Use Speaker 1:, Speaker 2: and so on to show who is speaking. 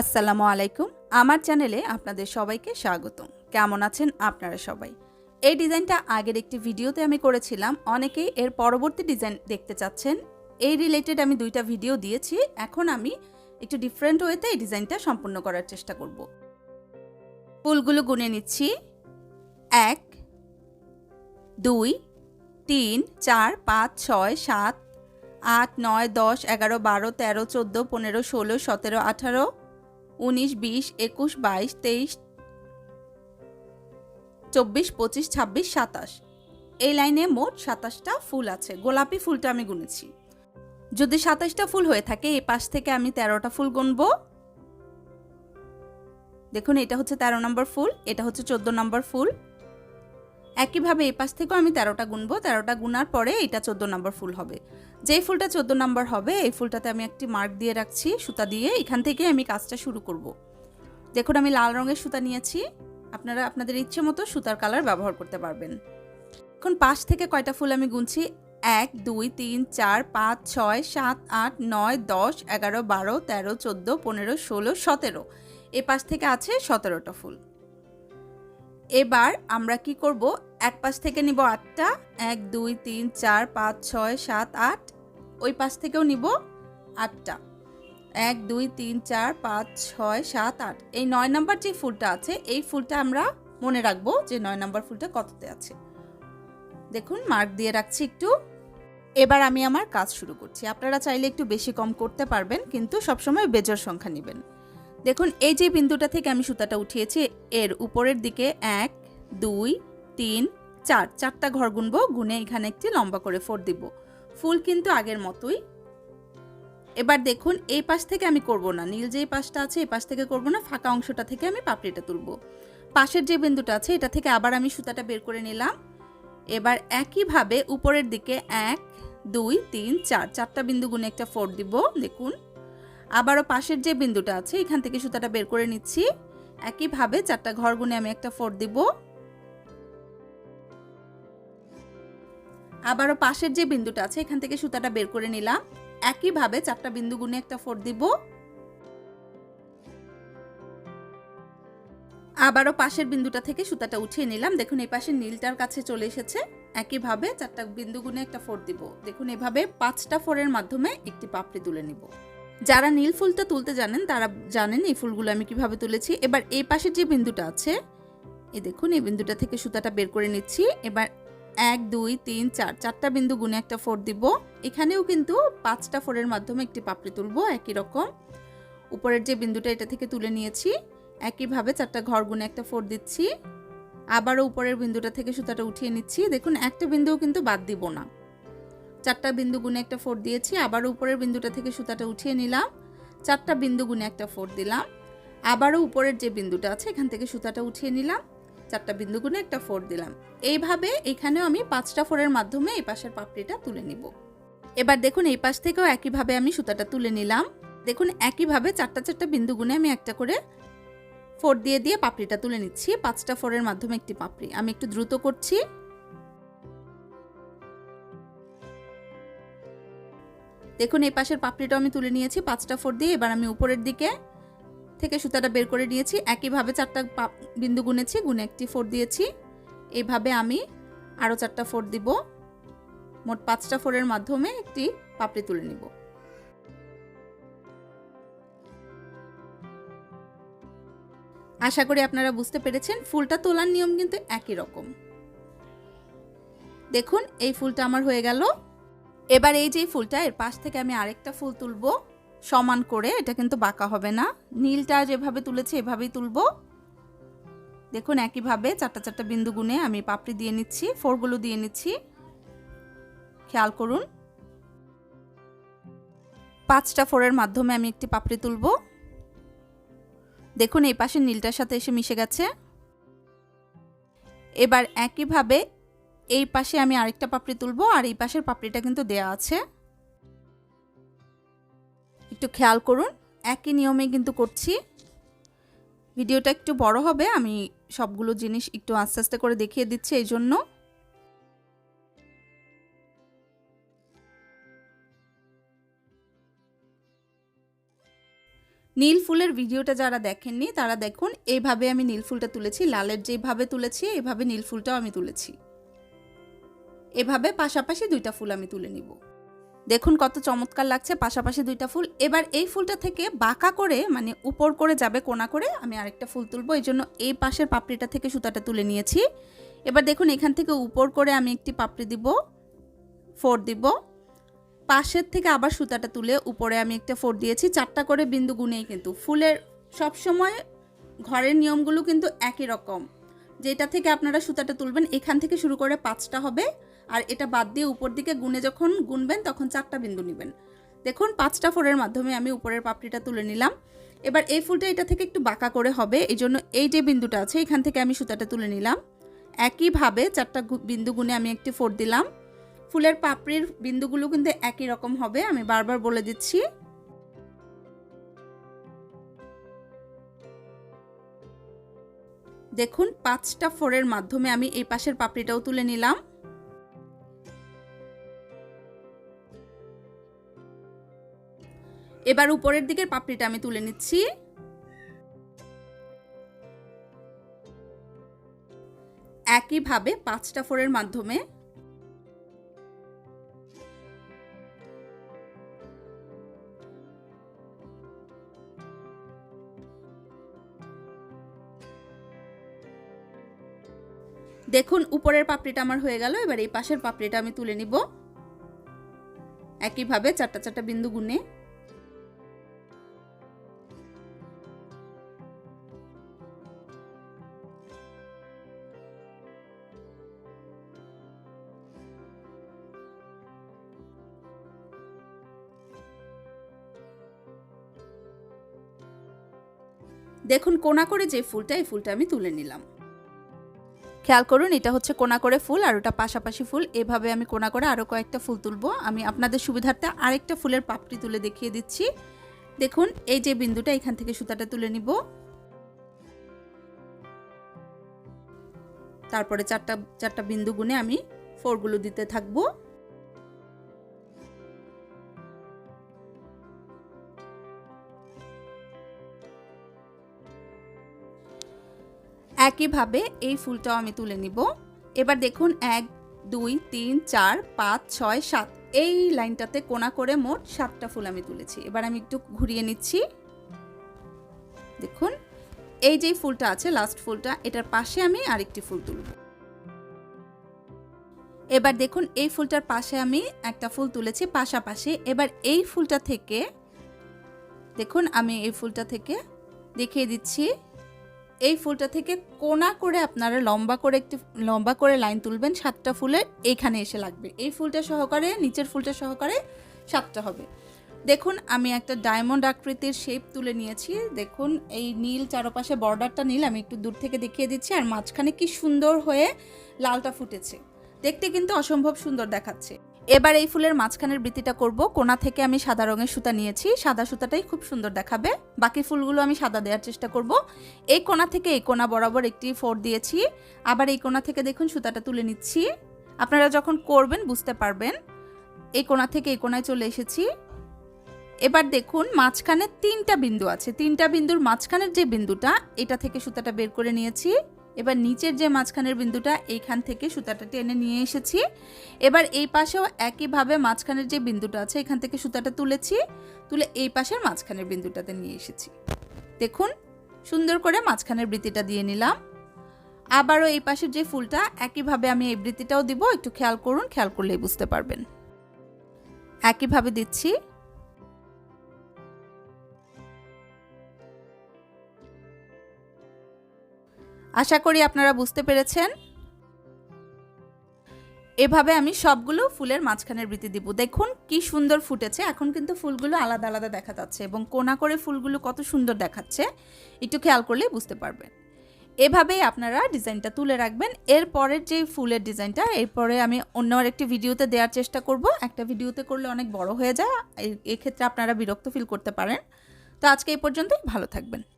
Speaker 1: আসসালামু আলাইকুম আমার চ্যানেলে আপনাদের সবাইকে স্বাগত কেমন আছেন আপনারা সবাই এই ডিজাইনটা আগের একটি ভিডিওতে আমি করেছিলাম অনেকেই এর পরবর্তী ডিজাইন দেখতে চাচ্ছেন এই রিলেটেড আমি দুইটা ভিডিও দিয়েছি এখন আমি একটু ডিফারেন্ট ওয়েতে এই ডিজাইনটা সম্পূর্ণ করার চেষ্টা করব ফুলগুলো গুনে নিচ্ছি এক দুই তিন চার পাঁচ ছয় সাত আট নয় দশ এগারো বারো তেরো চোদ্দো পনেরো ষোলো সতেরো আঠারো উনিশ বিশ একুশ বাইশ তেইশ চব্বিশ পঁচিশ ছাব্বিশ সাতাশ এই লাইনে মোট সাতাশটা ফুল আছে গোলাপি ফুলটা আমি গুনেছি যদি সাতাশটা ফুল হয়ে থাকে এই পাশ থেকে আমি তেরোটা ফুল গুনব দেখুন এটা হচ্ছে তেরো নম্বর ফুল এটা হচ্ছে চোদ্দ নম্বর ফুল একইভাবে এই পাশ থেকেও আমি তেরোটা গুনবো তেরোটা গুনার পরে এটা চোদ্দো নম্বর ফুল হবে যেই ফুলটা চোদ্দো নম্বর হবে এই ফুলটাতে আমি একটি মার্ক দিয়ে রাখছি সুতা দিয়ে এখান থেকে আমি কাজটা শুরু করব। দেখুন আমি লাল রঙের সুতা নিয়েছি আপনারা আপনাদের ইচ্ছে মতো সুতার কালার ব্যবহার করতে পারবেন এখন পাশ থেকে কয়টা ফুল আমি গুনছি এক দুই তিন চার পাঁচ ছয় সাত আট নয় দশ এগারো বারো তেরো চোদ্দো পনেরো ষোলো সতেরো এ পাশ থেকে আছে সতেরোটা ফুল এবার আমরা কি করব এক পাশ থেকে নিব আটটা এক দুই তিন চার পাঁচ ছয় সাত আট ওই পাশ থেকেও নিব আটটা এক দুই তিন চার পাঁচ ছয় সাত আট এই নয় নাম্বার যে ফুলটা আছে এই ফুলটা আমরা মনে রাখবো যে নয় নাম্বার ফুলটা কততে আছে দেখুন মার্ক দিয়ে রাখছি একটু এবার আমি আমার কাজ শুরু করছি আপনারা চাইলে একটু বেশি কম করতে পারবেন কিন্তু সবসময় বেজর সংখ্যা নেবেন দেখুন এই যে বিন্দুটা থেকে আমি সুতাটা উঠিয়েছি এর উপরের দিকে এক দুই তিন চার চারটা ঘর গুনবো গুনে এখানে একটি লম্বা করে ফোর দিব ফুল কিন্তু আগের মতোই এবার দেখুন এই পাশ থেকে আমি করব না নীল যে পাশটা আছে এই পাশ থেকে করব না ফাঁকা অংশটা থেকে আমি পাপড়িটা তুলব পাশের যে বিন্দুটা আছে এটা থেকে আবার আমি সুতাটা বের করে নিলাম এবার একইভাবে উপরের দিকে এক দুই তিন চার চারটা বিন্দু গুনে একটা ফোর দিব দেখুন আবারও পাশের যে বিন্দুটা আছে এখান থেকে সুতাটা বের করে নিচ্ছি একইভাবে চারটা ঘর গুনে আমি একটা ফোর দিব আবারও পাশের যে বিন্দুটা আছে এখান থেকে সুতাটা বের করে নিলাম একইভাবে চারটা বিন্দু গুনে একটা ফোর দিব আবারও পাশের বিন্দুটা থেকে সুতাটা উঠিয়ে নিলাম দেখুন এই পাশে নীলটার কাছে চলে এসেছে একইভাবে চারটা বিন্দু গুনে একটা ফোর দিব দেখুন এভাবে পাঁচটা ফোরের মাধ্যমে একটি পাপড়ি তুলে নিব যারা নীল ফুলটা তুলতে জানেন তারা জানেন এই ফুলগুলো আমি কিভাবে তুলেছি এবার এই পাশের যে বিন্দুটা আছে এ দেখুন এই বিন্দুটা থেকে সুতাটা বের করে নিচ্ছি এবার এক দুই তিন চার চারটা বিন্দু গুনে একটা ফোর দিব এখানেও কিন্তু পাঁচটা ফোরের মাধ্যমে একটি পাপড়ি তুলব একই রকম উপরের যে বিন্দুটা এটা থেকে তুলে নিয়েছি একইভাবে চারটা ঘর গুনে একটা ফোর দিচ্ছি আবারও উপরের বিন্দুটা থেকে সুতাটা উঠিয়ে নিচ্ছি দেখুন একটা বিন্দুও কিন্তু বাদ দিব না চারটা বিন্দু গুনে একটা ফোর দিয়েছি আবারও উপরের বিন্দুটা থেকে সুতাটা উঠিয়ে নিলাম চারটা বিন্দু গুনে একটা ফোর দিলাম আবারও উপরের যে বিন্দুটা আছে এখান থেকে সুতাটা উঠিয়ে নিলাম চারটা বিন্দু গুনে একটা ফোর দিলাম এইভাবে এখানেও আমি পাঁচটা ফোরের মাধ্যমে এই পাশের পাপড়িটা তুলে নিব এবার দেখুন এই পাশ থেকেও একইভাবে আমি সুতাটা তুলে নিলাম দেখুন একইভাবে চারটা চারটা বিন্দু গুনে আমি একটা করে ফোর দিয়ে দিয়ে পাপড়িটা তুলে নিচ্ছি পাঁচটা ফোরের মাধ্যমে একটি পাপড়ি আমি একটু দ্রুত করছি দেখুন এই পাশের পাপড়িটা আমি তুলে নিয়েছি পাঁচটা ফোর দিয়ে এবার আমি উপরের দিকে থেকে সুতাটা বের করে নিয়েছি একইভাবে চারটা বিন্দু গুনেছি গুনে একটি ফোর দিয়েছি এইভাবে আমি আরও চারটা ফোর দিব মোট পাঁচটা ফোরের মাধ্যমে একটি পাপড়ি তুলে নিব আশা করি আপনারা বুঝতে পেরেছেন ফুলটা তোলার নিয়ম কিন্তু একই রকম দেখুন এই ফুলটা আমার হয়ে গেল এবার এই যে ফুলটা এর পাশ থেকে আমি আরেকটা ফুল তুলবো সমান করে এটা কিন্তু বাঁকা হবে না নীলটা যেভাবে তুলেছে এভাবেই তুলব দেখুন একইভাবে চারটা চারটা বিন্দু গুনে আমি পাপড়ি দিয়ে নিচ্ছি ফোরগুলো দিয়ে নিচ্ছি খেয়াল করুন পাঁচটা ফোরের মাধ্যমে আমি একটি পাপড়ি তুলব দেখুন এই পাশে নীলটার সাথে এসে মিশে গেছে এবার একইভাবে এই পাশে আমি আরেকটা পাপড়ি তুলব আর এই পাশের পাপড়িটা কিন্তু দেয়া আছে একটু খেয়াল করুন একই নিয়মে কিন্তু করছি ভিডিওটা একটু বড় হবে আমি সবগুলো জিনিস একটু আস্তে আস্তে করে দেখিয়ে দিচ্ছি এই জন্য নীল ফুলের ভিডিওটা যারা দেখেননি তারা দেখুন এইভাবে আমি নীল ফুলটা তুলেছি লালের যেভাবে তুলেছি এইভাবে নীল ফুলটাও আমি তুলেছি এভাবে পাশাপাশি দুইটা ফুল আমি তুলে নিবো। দেখুন কত চমৎকার লাগছে পাশাপাশি দুইটা ফুল এবার এই ফুলটা থেকে বাঁকা করে মানে উপর করে যাবে কোনা করে আমি আরেকটা ফুল তুলবো এই জন্য এই পাশের পাপড়িটা থেকে সুতাটা তুলে নিয়েছি এবার দেখুন এখান থেকে উপর করে আমি একটি পাপড়ি দিব ফোর দিব পাশের থেকে আবার সুতাটা তুলে উপরে আমি একটা ফোর দিয়েছি চারটা করে বিন্দু গুনেই কিন্তু ফুলের সবসময় ঘরের নিয়মগুলো কিন্তু একই রকম যেটা থেকে আপনারা সুতাটা তুলবেন এখান থেকে শুরু করে পাঁচটা হবে আর এটা বাদ দিয়ে উপর দিকে গুনে যখন গুনবেন তখন চারটা বিন্দু নেবেন দেখুন পাঁচটা ফোরের মাধ্যমে আমি উপরের পাপড়িটা তুলে নিলাম এবার এই ফুলটা এটা থেকে একটু বাঁকা করে হবে এই জন্য এই যে বিন্দুটা আছে এখান থেকে আমি সুতাটা তুলে নিলাম একইভাবে চারটা বিন্দু গুনে আমি একটি ফোর দিলাম ফুলের পাপড়ির বিন্দুগুলো কিন্তু একই রকম হবে আমি বারবার বলে দিচ্ছি দেখুন পাঁচটা ফোরের মাধ্যমে আমি এই পাশের পাপড়িটাও তুলে নিলাম এবার উপরের দিকের পাপড়িটা আমি তুলে নিচ্ছি একইভাবে পাঁচটা ফোরের মাধ্যমে দেখুন উপরের পাপড়িটা আমার হয়ে গেল এবার এই পাশের পাপড়িটা আমি তুলে নিব একইভাবে চারটা চারটা বিন্দু গুনে দেখুন কোনা করে যে ফুলটা এই ফুলটা আমি তুলে নিলাম খেয়াল করুন এটা হচ্ছে কোনা করে ফুল আর ওটা পাশাপাশি ফুল এভাবে আমি কোনা করে আরও কয়েকটা ফুল তুলবো আমি আপনাদের সুবিধার্থে আরেকটা ফুলের পাপড়ি তুলে দেখিয়ে দিচ্ছি দেখুন এই যে বিন্দুটা এখান থেকে সুতাটা তুলে নিব তারপরে চারটা চারটা বিন্দু গুনে আমি ফোরগুলো দিতে থাকবো একইভাবে এই ফুলটাও আমি তুলে নিব এবার দেখুন এক দুই তিন চার পাঁচ ছয় সাত এই লাইনটাতে কোনা করে মোট সাতটা ফুল আমি তুলেছি এবার আমি একটু ঘুরিয়ে নিচ্ছি দেখুন এই যে ফুলটা আছে লাস্ট ফুলটা এটার পাশে আমি আরেকটি ফুল তুলব এবার দেখুন এই ফুলটার পাশে আমি একটা ফুল তুলেছি পাশাপাশি এবার এই ফুলটা থেকে দেখুন আমি এই ফুলটা থেকে দেখিয়ে দিচ্ছি এই ফুলটা থেকে কোনা করে আপনারা লম্বা করে একটি লম্বা করে লাইন তুলবেন সাতটা ফুলের এইখানে এসে লাগবে এই ফুলটা সহকারে নিচের ফুলটা সহকারে সাতটা হবে দেখুন আমি একটা ডায়মন্ড আকৃতির শেপ তুলে নিয়েছি দেখুন এই নীল চারপাশে বর্ডারটা নীল আমি একটু দূর থেকে দেখিয়ে দিচ্ছি আর মাঝখানে কি সুন্দর হয়ে লালটা ফুটেছে দেখতে কিন্তু অসম্ভব সুন্দর দেখাচ্ছে এবার এই ফুলের মাঝখানের বৃত্তিটা করব কোনা থেকে আমি সাদা রঙের সুতা নিয়েছি সাদা সুতাটাই খুব সুন্দর দেখাবে বাকি ফুলগুলো আমি সাদা দেওয়ার চেষ্টা করব এই কোনা থেকে এই কোনা বরাবর একটি ফোর দিয়েছি আবার এই কোনা থেকে দেখুন সুতাটা তুলে নিচ্ছি আপনারা যখন করবেন বুঝতে পারবেন এই কোনা থেকে এই কোনায় চলে এসেছি এবার দেখুন মাঝখানে তিনটা বিন্দু আছে তিনটা বিন্দুর মাঝখানের যে বিন্দুটা এটা থেকে সুতাটা বের করে নিয়েছি এবার নিচের যে মাঝখানের বিন্দুটা এইখান থেকে সুতাটা টেনে নিয়ে এসেছি এবার এই পাশেও একইভাবে মাঝখানের যে বিন্দুটা আছে এখান থেকে সুতাটা তুলেছি তুলে এই পাশের মাঝখানের বিন্দুটাতে নিয়ে এসেছি দেখুন সুন্দর করে মাঝখানের বৃত্তিটা দিয়ে নিলাম আবারও এই পাশের যে ফুলটা একইভাবে আমি এই বৃত্তিটাও দিব একটু খেয়াল করুন খেয়াল করলেই বুঝতে পারবেন একইভাবে দিচ্ছি আশা করি আপনারা বুঝতে পেরেছেন এভাবে আমি সবগুলো ফুলের মাঝখানের বৃত্তি দিব দেখুন কি সুন্দর ফুটেছে এখন কিন্তু ফুলগুলো আলাদা আলাদা দেখা যাচ্ছে এবং কোনা করে ফুলগুলো কত সুন্দর দেখাচ্ছে একটু খেয়াল করলে বুঝতে পারবেন এভাবেই আপনারা ডিজাইনটা তুলে রাখবেন এরপরের যে ফুলের ডিজাইনটা এরপরে আমি অন্য একটি ভিডিওতে দেওয়ার চেষ্টা করব একটা ভিডিওতে করলে অনেক বড় হয়ে যায় এক্ষেত্রে আপনারা বিরক্ত ফিল করতে পারেন তো আজকে এই পর্যন্তই ভালো থাকবেন